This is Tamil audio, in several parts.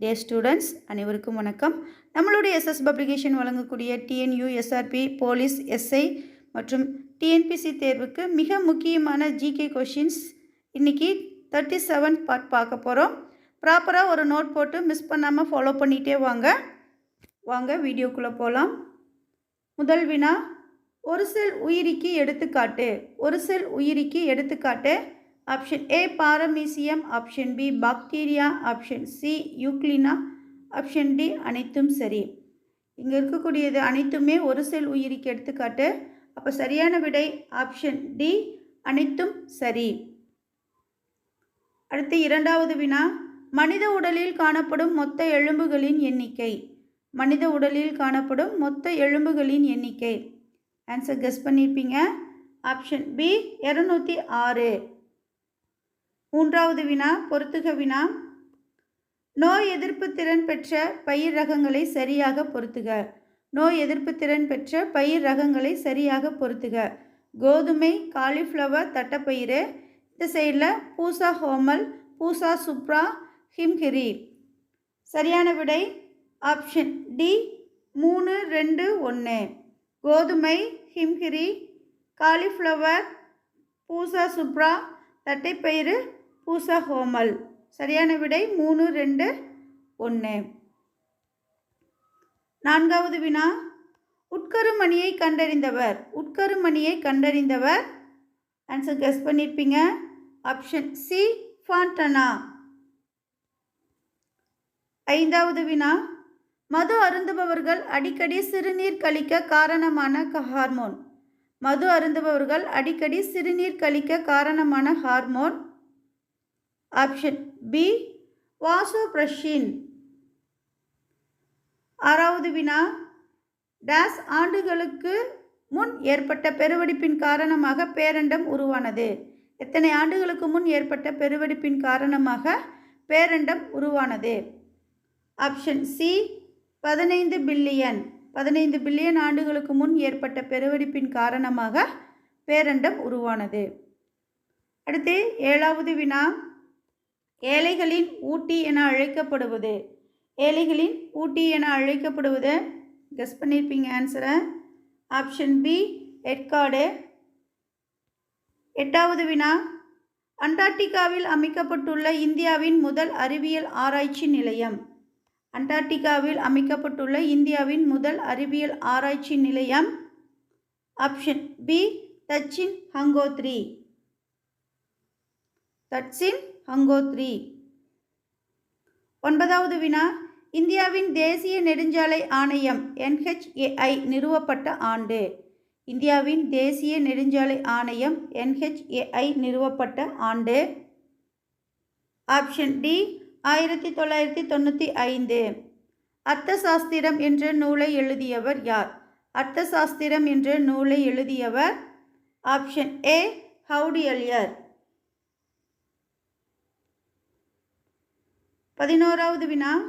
டே ஸ்டூடெண்ட்ஸ் அனைவருக்கும் வணக்கம். நம்மளுடைய எஸ்எஸ் பப்ளிகேஷன் வழங்கக்கூடிய டிஎன்யூ எஸ்ஆர்பி போலீஸ் எஸ்ஐ மற்றும் டிஎன்பிசி தேர்வுக்கு மிக முக்கியமான ஜிகே கொஷின்ஸ் இன்றைக்கி தேர்ட்டி செவன் பார்ட் பார்க்க போகிறோம் ப்ராப்பராக ஒரு நோட் போட்டு மிஸ் பண்ணாமல் ஃபாலோ பண்ணிகிட்டே வாங்க. வாங்க வீடியோக்குள்ளே போகலாம் முதல் வினா ஒரு செல் உயிரிக்கு எடுத்துக்காட்டு. ஒரு செல் உயிரிக்கு எடுத்துக்காட்டு. Option A paramecium option B bacteria option C euglena option D அனைத்தும் சரி. இங்கே இருக்கக்கூடியது அனைத்துமே ஒரு செல் உயிரிக்கு எடுத்துக்காட்டு. அப்போ சரியான விடை ஆப்ஷன் டி அனைத்தும் சரி. அடுத்து இரண்டாவது வினா. மனித உடலில் காணப்படும் மொத்த எலும்புகளின் எண்ணிக்கை. மனித உடலில் காணப்படும் மொத்த எலும்புகளின் எண்ணிக்கை. ஆன்சர் கெஸ் பண்ணியிருப்பீங்க ஆப்ஷன் பி இரநூத்தி ஆறு. மூன்றாவது வினா பொறுத்துக வினா. நோய் எதிர்ப்பு திறன் பெற்ற பயிர் ரகங்களை சரியாக பொருத்துக நோய் எதிர்ப்பு திறன் பெற்ற பயிர் ரகங்களை சரியாக பொருத்துக கோதுமை காலிஃப்ளவர் தட்டைப்பயிறு. இந்த சைடில் பூசா ஹோமல் பூசா சுப்ரா ஹிம்ஹிரி சரியான விடை ஆப்ஷன் டி மூணு ரெண்டு ஒன்று கோதுமை ஹிம்ஹிரி காலிஃப்ளவர் பூசா சுப்ரா தட்டைப்பயிறு பூசா ஹோமல் சரியான விடை மூணு ரெண்டு ஒன்று நான்காவது வினா. உட்கருமணியை கண்டறிந்தவர். உட்கருமணியை கண்டறிந்தவர். ஆன்சர் கெஸ் பண்ணியிருப்பீங்க ஆப்ஷன் சி ஃபாண்டனா ஐந்தாவது வினா. மது அருந்துபவர்கள் அடிக்கடி சிறுநீர் கழிக்க காரணமான ஹார்மோன் மது அருந்துபவர்கள் அடிக்கடி சிறுநீர் கழிக்க காரணமான ஹார்மோன் ஆப்ஷன் பி வாசோப்ரஷின் ஆறாவது வினா டேஸ் ஆண்டுகளுக்கு முன் ஏற்பட்ட பெருவெடிப்பின் காரணமாக பேரண்டம் உருவானது. எத்தனை ஆண்டுகளுக்கு முன் ஏற்பட்ட பெருவெடிப்பின் காரணமாக பேரண்டம் உருவானது? ஆப்ஷன் சி பதினைந்து பில்லியன். பதினைந்து பில்லியன் ஆண்டுகளுக்கு முன் ஏற்பட்ட பெருவெடிப்பின் காரணமாக பேரண்டம் உருவானது. அடுத்து ஏழாவது வினா ஏழைகளின் ஊட்டி என அழைக்கப்படுவது. ஏழைகளின் ஊட்டி என அழைக்கப்படுவது. கெஸ் பண்ணியிருப்பீங்க ஆன்சரை ஆப்ஷன் பி எட்காடு எட்டாவது வினா. அண்டார்டிகாவில் அமைக்கப்பட்டுள்ள இந்தியாவின் முதல் அறிவியல் ஆராய்ச்சி நிலையம். அண்டார்டிகாவில் அமைக்கப்பட்டுள்ள இந்தியாவின் முதல் அறிவியல் ஆராய்ச்சி நிலையம். ஆப்ஷன் பி தச்சின் ஹங்கோத்ரி தட்சின் ஹங்கோத்ரி ஒன்பதாவது வினா இந்தியாவின் தேசிய நெடுஞ்சாலை ஆணையம் என்ஹெச்ஏஐ நிறுவப்பட்ட ஆண்டு. இந்தியாவின் தேசிய நெடுஞ்சாலை ஆணையம் என்ஹெச்ஏஐ நிறுவப்பட்ட ஆண்டு. ஆப்ஷன் டி ஆயிரத்தி தொள்ளாயிரத்தி தொண்ணூற்றி ஐந்து. அர்த்த சாஸ்திரம் என்ற நூலை எழுதியவர் யார்? அர்த்த சாஸ்திரம் என்ற நூலை எழுதியவர் ஆப்ஷன் ஏ ஹவுடியலியர் பதினோராவது வினா.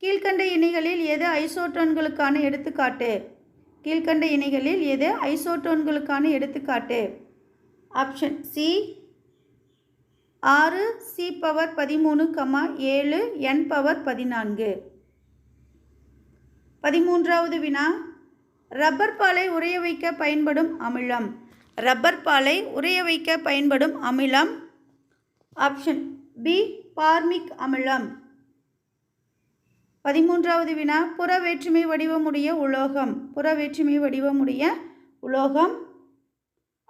கீழ்கண்ட இணைகளில் எது ஐசோட்டோன்களுக்கான எடுத்துக்காட்டு? கீழ்கண்ட இணைகளில் எது ஐசோட்டோன்களுக்கான எடுத்துக்காட்டு? Option C. ஆறு சி பவர் பதிமூணு கமா ஏழு என் பவர் பதினான்கு. பதிமூன்றாவது வினா. ரப்பர் பாலை உறைய வைக்க பயன்படும் அமிலம். ரப்பர் பாலை உறைய வைக்க பயன்படும் அமிலம். ஆப்ஷன் பி பார்மிக் அமிலம். பதிமூன்றாவது வினா புற வேற்றுமை வடிவமுடைய உலோகம். புற வேற்றுமை வடிவமுடைய உலோகம்.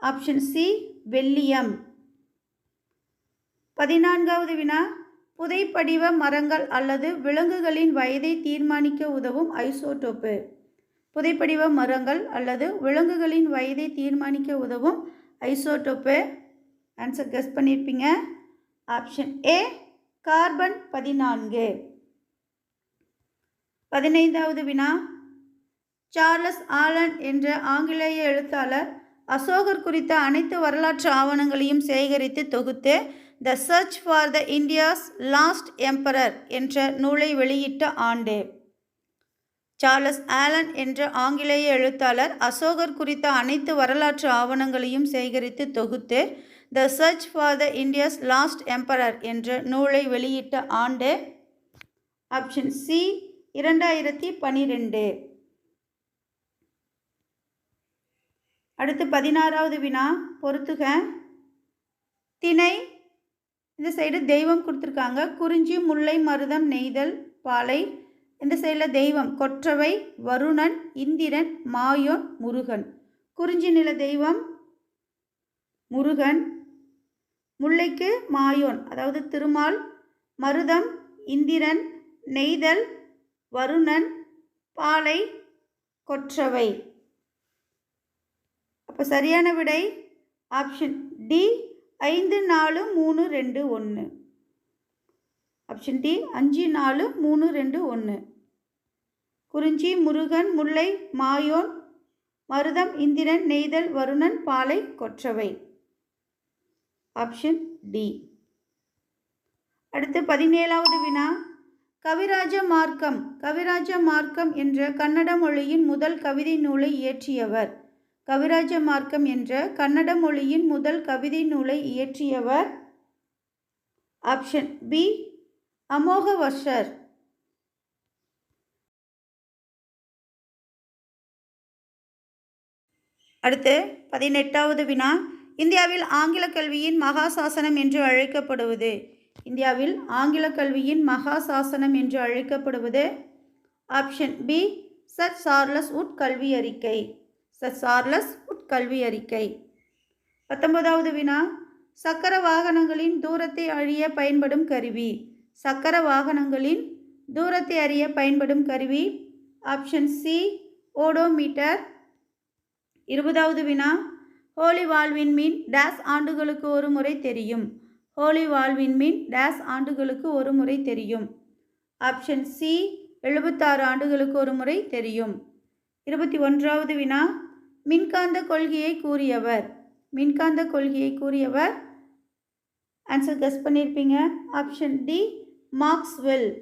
ஆப்ஷன் சி வெள்ளியம். பதினான்காவது வினா புதைப்படிவ மரங்கள் அல்லது விலங்குகளின் வயதை தீர்மானிக்க உதவும் ஐசோடோப்பு. புதைப்படிவ மரங்கள் அல்லது விலங்குகளின் வயதை தீர்மானிக்க உதவும் ஐசோடோப்பு. ஆன்சர் கெஸ் பண்ணியிருப்பீங்க ஆப்ஷன் ஏ கார்பன் பதினான்கு. பதினைந்தாவது வினா. சார்லஸ் ஆலன் என்ற ஆங்கிலேய எழுத்தாளர் அசோகர் குறித்த அனைத்து வரலாற்று ஆவணங்களையும் சேகரித்து தொகுத்து the search for the India's lost emperor என்ற நூலை வெளியிட்ட ஆண்டு. சார்லஸ் ஆலன் என்ற ஆங்கிலேய எழுத்தாளர் அசோகர் குறித்த அனைத்து வரலாற்று ஆவணங்களையும் சேகரித்து தொகுத்து the search for the India's lost emperor என்ற நூலை வெளியிட்ட ஆண்டு. ஆப்ஷன் சி இரண்டாயிரத்தி பனிரெண்டு. அடுத்து பதினாறாவது வினா பொறுத்துக. திணை இந்த சைடு தெய்வம் கொடுத்துருக்காங்க. குறிஞ்சி முல்லை மருதம் நெய்தல் பாலை. இந்த சைடில் தெய்வம் கொற்றவை வருணன் இந்திரன் மாயோன் முருகன். குறிஞ்சி நில தெய்வம் முருகன். முல்லைக்கு மாயோன் அதாவது திருமால் மருதம் இந்திரன் நெய்தல் வருணன் பாலை கொற்றவை. அப்போ சரியான விடை? ஆப்ஷன் டி ஐந்து நாலு மூணு ரெண்டு ஒன்று ஆப்ஷன் டி அஞ்சு நாலு மூணு ரெண்டு ஒன்று குறிஞ்சி முருகன் முல்லை மாயோன் மருதம் இந்திரன் நெய்தல் வருணன் பாலை கொற்றவை. ஆப்ஷன் டி அடுத்து பதினேழாவது வினா. கவிராஜ மார்க்கம் கவிராஜ மார்க்கம் என்ற கன்னட மொழியின் முதல் கவிதை நூலை இயற்றியவர். கவிராஜ மார்க்கம் என்ற கன்னட மொழியின் முதல் கவிதை நூலை இயற்றியவர். ஆப்ஷன் பி அமோகவர்ஷர். அடுத்து பதினெட்டாவது வினா. இந்தியாவில் ஆங்கில கல்வியின் மகா சாசனம் என்று அழைக்கப்படுவது. இந்தியாவில் ஆங்கில கல்வியின் மகா சாசனம் என்று அழைக்கப்படுவது option B sir Charles Wood கல்வி அறிக்கை. சர் சார்லஸ் உட் கல்வி அறிக்கை. பத்தொன்பதாவது வினா. சக்கர வாகனங்களின் தூரத்தை அழிய பயன்படும் கருவி. சக்கர வாகனங்களின் தூரத்தை அறிய பயன்படும் கருவி. Option C odometer. இருபதாவது வினா. ஹோலி வாழ்வின் மீன் டேஸ் ஆண்டுகளுக்கு ஒரு முறை தெரியும். ஹோலி வாழ்வின் மீன் டேஸ் ஆண்டுகளுக்கு ஒரு முறை தெரியும். ஆப்ஷன் சி எழுபத்தாறு ஆண்டுகளுக்கு ஒரு முறை தெரியும். இருபத்தி ஒன்றாவது வினா மின்காந்த கொள்கையை கூறியவர். மின்காந்த கொள்கையை கூறியவர். ஆன்சர் கஸ் பண்ணியிருப்பீங்க ஆப்ஷன் டி மார்க்ஸ்வெல்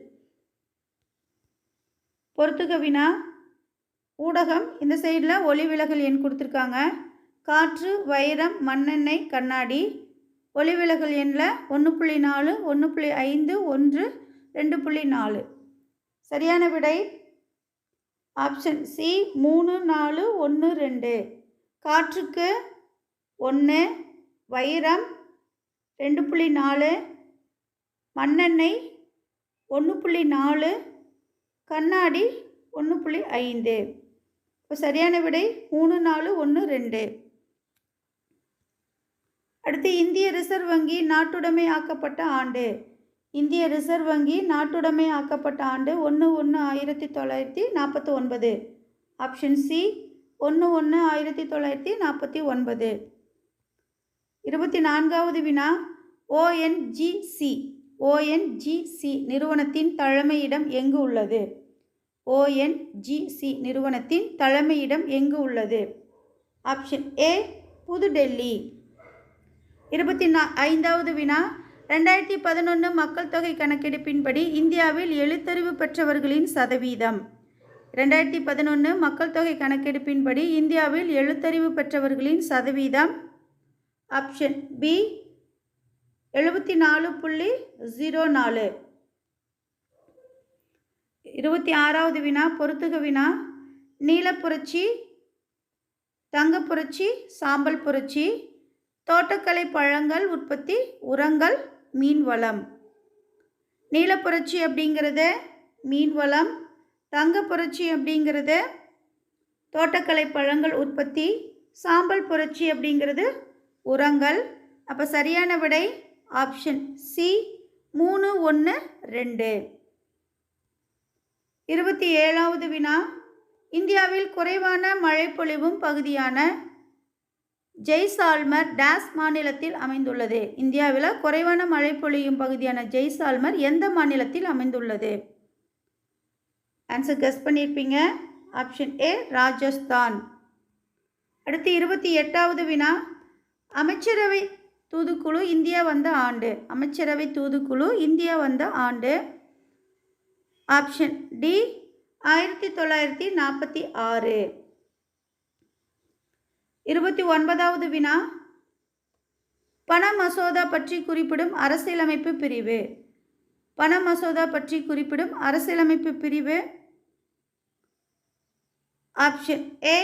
பொறுத்துக வினா ஊடகம் இந்த சைடில் ஒளி விலகல் எண் கொடுத்துருக்காங்க. காற்று வைரம் மண்ணெண்ணெய் கண்ணாடி. ஒளிவிலகல் எண்ணில் ஒன்று புள்ளி நாலு ஒன்று புள்ளி ஐந்து ஒன்று ரெண்டு புள்ளி நாலு. சரியான விடை? ஆப்ஷன் சி மூணு நாலு ஒன்று ரெண்டு. காற்றுக்கு ஒன்று வைரம் ரெண்டு புள்ளி நாலு மண்ணெண்ணெய் ஒன்று புள்ளி நாலு கண்ணாடி ஒன்று புள்ளி ஐந்து. இப்போ சரியான விடை? மூணு நாலு ஒன்று ரெண்டு. அடுத்து இந்திய ரிசர்வ் வங்கி நாட்டுடைமை ஆக்கப்பட்ட ஆண்டு. இந்திய ரிசர்வ் வங்கி நாட்டுடைமை ஆக்கப்பட்ட ஆண்டு ஒன்று ஒன்று ஆயிரத்தி தொள்ளாயிரத்தி நாற்பத்தி ஒன்பது ஆப்ஷன் சி ஒன்று ஒன்று ஆயிரத்தி தொள்ளாயிரத்தி நாற்பத்தி ஒன்பது. இருபத்தி நான்காவது வினா ஓஎன்ஜிசி ஓஎன்ஜிசி நிறுவனத்தின் தலைமையிடம் எங்கு உள்ளது? ஓஎன்ஜிசி நிறுவனத்தின் தலைமையிடம் எங்கு உள்ளது? Option A Pudhu Delhi. இருபத்தி நா ஐந்தாவது வினா. ரெண்டாயிரத்தி பதினொன்று மக்கள் தொகை கணக்கெடுப்பின்படி இந்தியாவில் எழுத்தறிவு பெற்றவர்களின் சதவீதம். ரெண்டாயிரத்தி பதினொன்று மக்கள் தொகை கணக்கெடுப்பின்படி இந்தியாவில் எழுத்தறிவு பெற்றவர்களின் சதவீதம். ஆப்ஷன் பி எழுபத்தி நாலு புள்ளி ஜீரோ நாலு. இருபத்தி ஆறாவது வினா பொறுத்துக வினா. நீலப்புரட்சி தங்கப்புரட்சி சாம்பல் புரட்சி. தோட்டக்கலை பழங்கள் உற்பத்தி உரங்கள் மீன் வளம் நீலப்புரட்சி அப்படிங்கிறது மீன் வளம் தங்க புரட்சி அப்படிங்கிறது தோட்டக்கலை பழங்கள் உற்பத்தி சாம்பல் புரட்சி அப்படிங்கிறது உரங்கள். அப்போ சரியான விடை ஆப்ஷன் சி மூணு ஒன்று ரெண்டு. இருபத்தி ஏழாவது வினா. இந்தியாவில் குறைவான மழைப்பொழிவும் பகுதியான ஜெய்சால்மர் டேஸ் மாநிலத்தில் அமைந்துள்ளது. இந்தியாவில் குறைவான மழை பொழியும் பகுதியான ஜெய்சால்மர் எந்த மாநிலத்தில் அமைந்துள்ளது? ஆன்சர் கெஸ் பண்ணியிருப்பீங்க ஆப்ஷன் ஏ ராஜஸ்தான். அடுத்து இருபத்தி எட்டாவது வினா. அமைச்சரவை தூதுக்குழு இந்தியா வந்த ஆண்டு. அமைச்சரவை தூதுக்குழு இந்தியா வந்த ஆண்டு. ஆப்ஷன் டி ஆயிரத்தி தொள்ளாயிரத்தி நாற்பத்தி ஆறு. இருபத்தி ஒன்பதாவது வினா. பண மசோதா பற்றி குறிப்பிடும் அரசியலமைப்பு பிரிவு. பண மசோதா பற்றி குறிப்பிடும் அரசியலமைப்பு பிரிவு. ஆப்ஷன் ஏ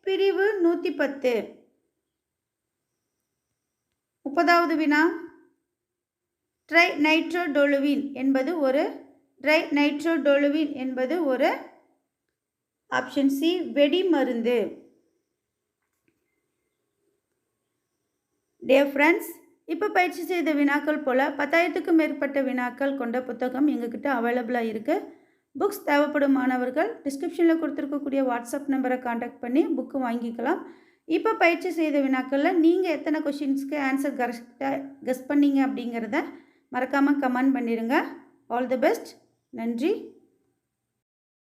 பிரிவு நூற்றி பத்து. முப்பதாவது வினா. ட்ரை நைட்ரோடொலுவின் என்பது ஒரு ட்ரை நைட்ரோடொலுவின் என்பது ஒரு. ஆப்ஷன் சி வெடி மருந்து டே ஃப்ரெண்ட்ஸ் இப்போ பயிற்சி செய்த வினாக்கள் போல் பத்தாயிரத்துக்கும் மேற்பட்ட வினாக்கள் கொண்ட புத்தகம் எங்ககிட்ட அவைலபிளாக இருக்குது புக்ஸ் தேவைப்படும் மாணவர்கள் டிஸ்கிரிப்ஷனில் கொடுத்துருக்கக்கூடிய வாட்ஸ்அப் நம்பரை காண்டாக்ட் பண்ணி புக்கு வாங்கிக்கலாம். இப்போ பயிற்சி செய்த வினாக்களில் நீங்கள் எத்தனை கொஷின்ஸ்க்கு ஆன்சர் கரெக்டாக கெஸ் பண்ணீங்க அப்படிங்கிறத மறக்காமல் கமெண்ட் பண்ணிடுங்க ஆல் தி பெஸ்ட் நன்றி.